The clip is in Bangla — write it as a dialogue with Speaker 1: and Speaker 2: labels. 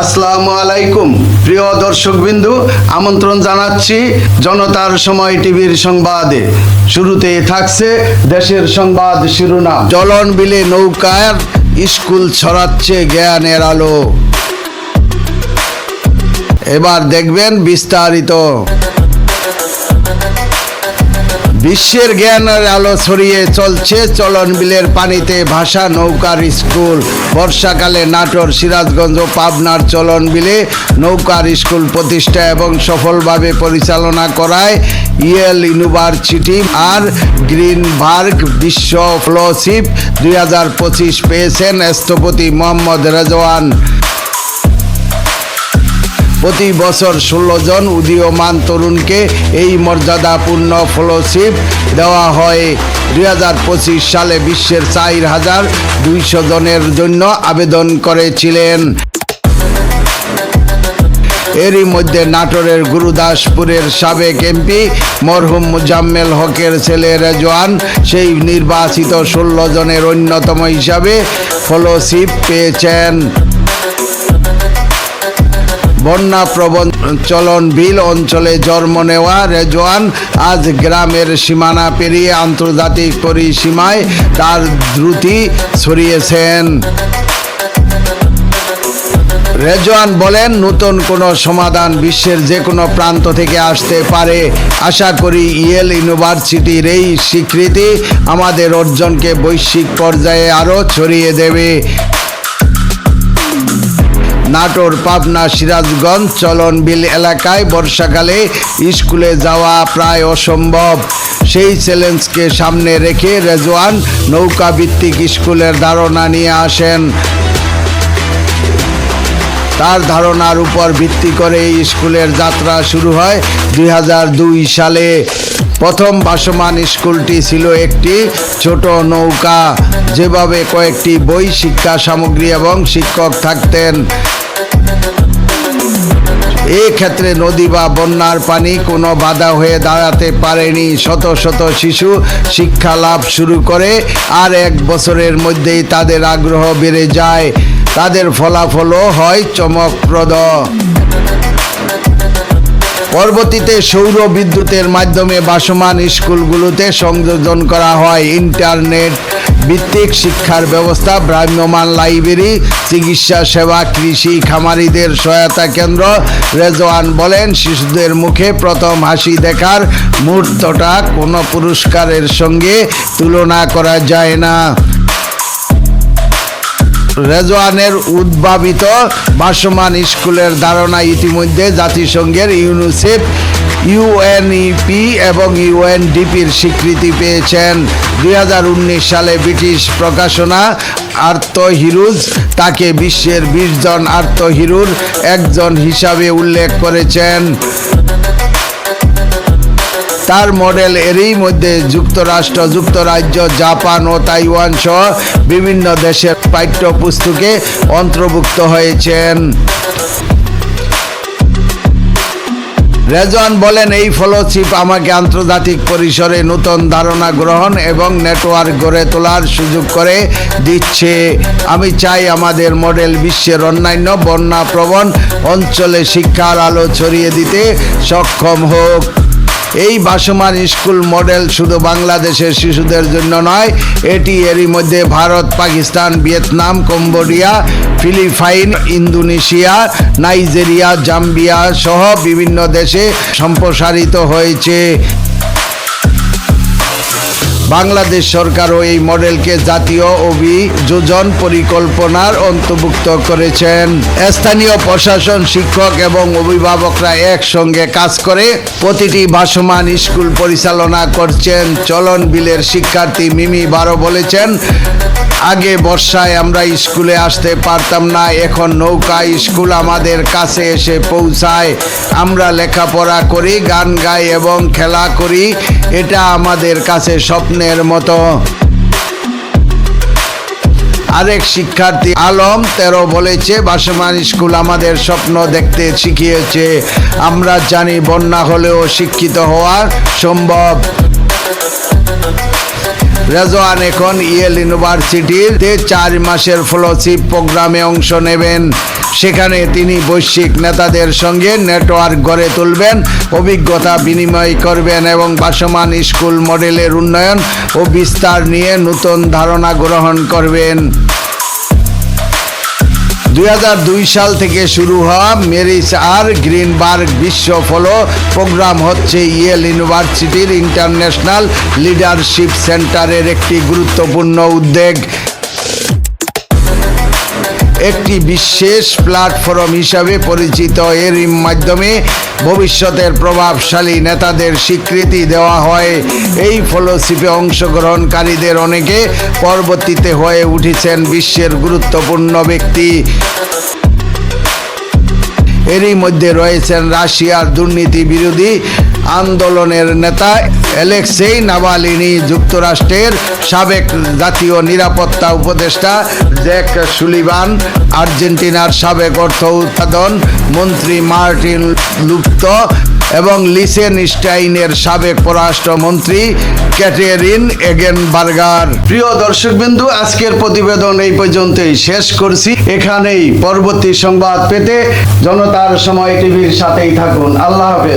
Speaker 1: আসসালামু আলাইকুম। প্রিয় দর্শকবিন্দু, আমন্ত্রণ জানাচ্ছি জনতার সময় টিভির সংবাদে। শুরুতে থাকছে দেশের সংবাদ শিরোনাম। জলন বিলে নৌকার স্কুল ছড়াচ্ছে জ্ঞানের আলো। এবার দেখবেন বিস্তারিত। বিশ্বের জ্ঞানের আলো ছড়িয়ে চলছে চলন বিলের পানিতে ভাসা নৌকার স্কুল। বর্ষাকালে নাটোর, সিরাজগঞ্জ ও পাবনার চলন বিলে নৌকার স্কুল প্রতিষ্ঠা এবং সফলভাবে পরিচালনা করায় ইয়েল ইউনিভার্সিটি আর গ্রিনবার্গ বিশ্ব ফ্লোশিপ দুই হাজার পঁচিশ পেয়েছেন স্থপতি মোহাম্মদ রেজওয়ান। প্রতি বছর ষোলো জন উদীয়মান তরুণকে এই মর্যাদাপূর্ণ ফেলোশিপ দেওয়া হয়। দুই হাজার পঁচিশ সালে বিশ্বের চার হাজার দুইশো জনের জন্য আবেদন করেছিলেন। এরই মধ্যে নাটোরের গুরুদাসপুরের সাবেক এমপি মরহুম মুজাম্মেল হকের ছেলে রেজওয়ান সেই নির্বাচিত ষোলো জনের অন্যতম হিসাবে ফেলোশিপ পেয়েছেন। বন্যা প্রবণ চলন বিল অঞ্চলে জন্ম নেওয়া রেজওয়ান আজ গ্রামের সীমানা পেরিয়ে আন্তর্জাতিক পরিসীমায় তার দ্রুতি ছড়িয়েছেন। রেজওয়ান বলেন, নতুন কোনো সমাধান বিশ্বের যে কোনো প্রান্ত থেকে আসতে পারে। আশা করি ইয়েল ইউনিভার্সিটির এই স্বীকৃতি আমাদের অর্জনকে বৈশ্বিক পর্যায়ে আরও ছড়িয়ে দেবে। নাটোর, পাবনা, সিরাজগঞ্জ চলন বিল এলাকায় বর্ষাকালে স্কুলে যাওয়া প্রায় অসম্ভব। সেই চ্যালেঞ্জকে সামনে রেখে রেজওয়ান নৌকা ভিত্তিক স্কুলের ধারণা নিয়ে আসেন। তার ধারণার উপর ভিত্তি করে স্কুলের যাত্রা শুরু হয় দুই হাজার দুই সালে। প্রথম ভাসমান স্কুলটি ছিল একটি ছোট নৌকা, যেভাবে কয়েকটি বই শিক্ষা সামগ্রী এবং শিক্ষক থাকতেন। এই ক্ষেত্রে নদী বা বন্যার পানি কোনো বাধা হয়ে দাঁড়াতে পারেনি। শত শত শিশু শিক্ষা লাভ শুরু করে, আর এক বছরের মধ্যেই তাদের আগ্রহ বেড়ে যায়। তাদের ফলাফলও হয় চমকপ্রদ। পরবর্তীতে সৌর বিদ্যুতের মাধ্যমে ভাসমান স্কুলগুলোতে সংযোজন করা হয়। ইন্টারনেট ভিত্তিক শিক্ষার ব্যবস্থা ভ্রাম্যমান লাইব্রেরি, চিকিৎসা সেবা, কৃষি, খামারিদের সহায়তা কেন্দ্র রেজওয়ান বলেন, শিশুদের মুখে প্রথম হাসি দেখার মুহূর্তটা কোনো পুরস্কারের সঙ্গে তুলনা করা যায় না। রেজওয়ানের উদ্ভাবিত ভাসমান স্কুলের ধারণা ইতিমধ্যে জাতিসংঘের ইউনিসেফ, ইউএনইপি এবং ইউএনডিপির স্বীকৃতি পেয়েছেন। দু হাজার উনিশ সালে ব্রিটিশ প্রকাশনা আর্ত হিরুজ তাকে বিশ্বের বিশ জন একজন হিসাবে উল্লেখ করেছেন। তার মডেল এরই মধ্যে যুক্তরাষ্ট্র, যুক্তরাজ্য, জাপান ও তাইওয়ান সহ বিভিন্ন দেশের পাঠ্যপুস্তকে অন্তর্ভুক্ত হয়েছেন। রেজওয়ান বলেন, এই ফলোশিপ আমাকে আন্তর্জাতিক পরিসরে নতুন ধারণা গ্রহণ এবং নেটওয়ার্ক গড়ে তোলার সুযোগ করে দিচ্ছে। আমি চাই আমাদের মডেল বিশ্বের অন্যান্য বন্যাপ্রবণ অঞ্চলে শিক্ষার আলো ছড়িয়ে দিতে সক্ষম হোক। এই ভাসমান স্কুল মডেল শুধু বাংলাদেশের শিশুদের জন্য নয়, এটি এরই মধ্যে Bharat, Pakistan, Vietnam, Cambodia, Philippines, Indonesia, Nigeria, Zambia সহ বিভিন্ন দেশে সম্প্রসারিত হয়েছে। বাংলাদেশ সরকারও এই মডেলকে জাতীয় অভিযোজন পরিকল্পনার অন্তর্ভুক্ত করেছেন। স্থানীয় প্রশাসন, শিক্ষক এবং অভিভাবকরা একসঙ্গে কাজ করে প্রতিটি ভাসমান স্কুল পরিচালনা করছেন। চলন বিলের শিক্ষার্থী মিমি বারো বলেছেন, আগে বর্ষায় আমরা স্কুলে আসতে পারতাম না, এখন নৌকা স্কুল আমাদের কাছে এসে পৌঁছায়। আমরা লেখাপড়া করি, গান গাই এবং খেলা করি, এটা আমাদের কাছে স্বপ্নের মতো। আরেক শিক্ষার্থী আলম তেরো বলেছে, বাসমান স্কুল আমাদের স্বপ্ন দেখতে শিখিয়েছে। আমরা জানি বন্যা হলেও শিক্ষিত হওয়া সম্ভব। রেজওয়ান এখন ইয়েল ইউনিভার্সিটিতে চার মাসের ফেলোশিপ প্রোগ্রামে অংশ নেবেন। সেখানে তিনি বৈশ্বিক নেতাদের সঙ্গে নেটওয়ার্ক গড়ে তুলবেন, অভিজ্ঞতা বিনিময় করবেন এবং ভাসমান স্কুল মডেলের উন্নয়ন ও বিস্তার নিয়ে নতুন ধারণা গ্রহণ করবেন। দুই হাজার দুই সাল থেকে শুরু হওয়া মেরিস আর গ্রিনবার্গ বিশ্ব ফলো প্রোগ্রাম হচ্ছে ইয়েল ইউনিভার্সিটির ইন্টারন্যাশনাল লিডারশিপ সেন্টারের একটি গুরুত্বপূর্ণ উদ্যোগ। একটি বিশেষ প্ল্যাটফর্ম হিসাবে পরিচিত। এর মাধ্যমে ভবিষ্যতের প্রভাবশালী নেতাদের স্বীকৃতি দেওয়া হয়। এই ফলোশিপে অংশগ্রহণকারীদের অনেকে পরবর্তীতে হয়ে উঠেছেন বিশ্বের গুরুত্বপূর্ণ ব্যক্তি। এরই মধ্যে রয়েছেন রাশিয়ার দুর্নীতি বিরোধী আন্দোলনের নেতা অ্যালেক্সেই নাভালিনি যুক্তরাষ্ট্রের সাবেক জাতীয় নিরাপত্তা উপদেষ্টা জ্যাক সুলিবান আর্জেন্টিনার সাবেক অর্থ উৎপাদন মন্ত্রী মার্টিন লুপ্ত এবং লিসেন স্টাইনের সাবেক পররাষ্ট্রমন্ত্রী ক্যাটেরিন এগেন বার্গার প্রিয় দর্শকবিন্দু, আজকের প্রতিবেদন এই পর্যন্তই শেষ করছি। এখানেই পরবর্তী সংবাদ পেতে জনতার সময় টিভির সাথেই থাকুন। আল্লাহ হাফেজ।